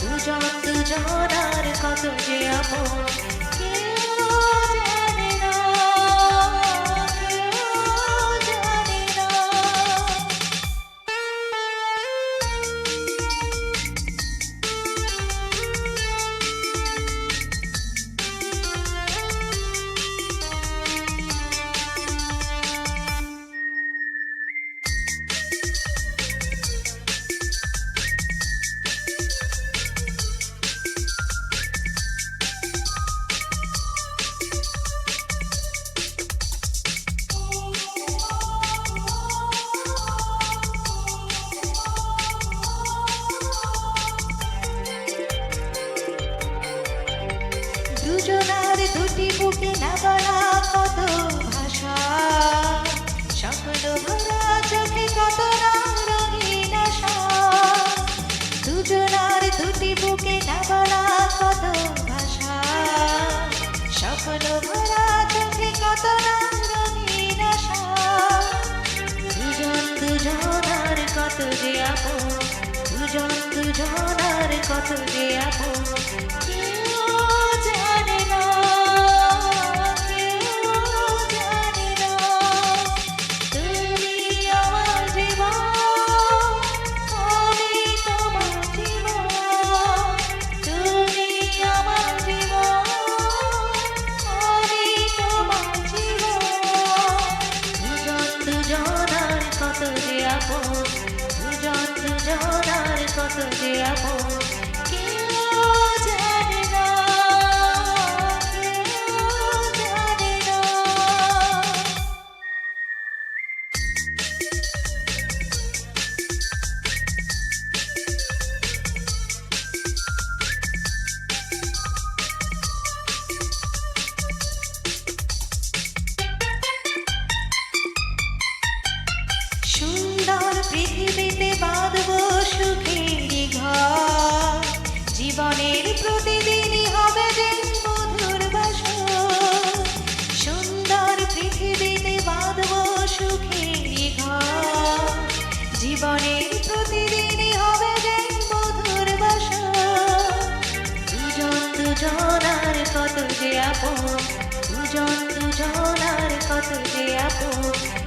দুজন দুজনার কত যে আপন বুকে না বলা কত ভাষা। স্বপ্ন ভরা চোখে কত রঙিন আশা। দুজন দুজনার কত যে আপন দুজন দুজনার কত যে আপন। যে আপন দুজন দুজনার কত যে আপন প্রতিদিনই হবে যে মধুর বাসর। সুন্দর পৃথিবীতে বাঁধব সুখের ঘর। জীবনের প্রতিদিনই হবে যে মধুর বাসর। দুজন দুজনার কত যে আপন, দুজন দুজনার কত যে আপন।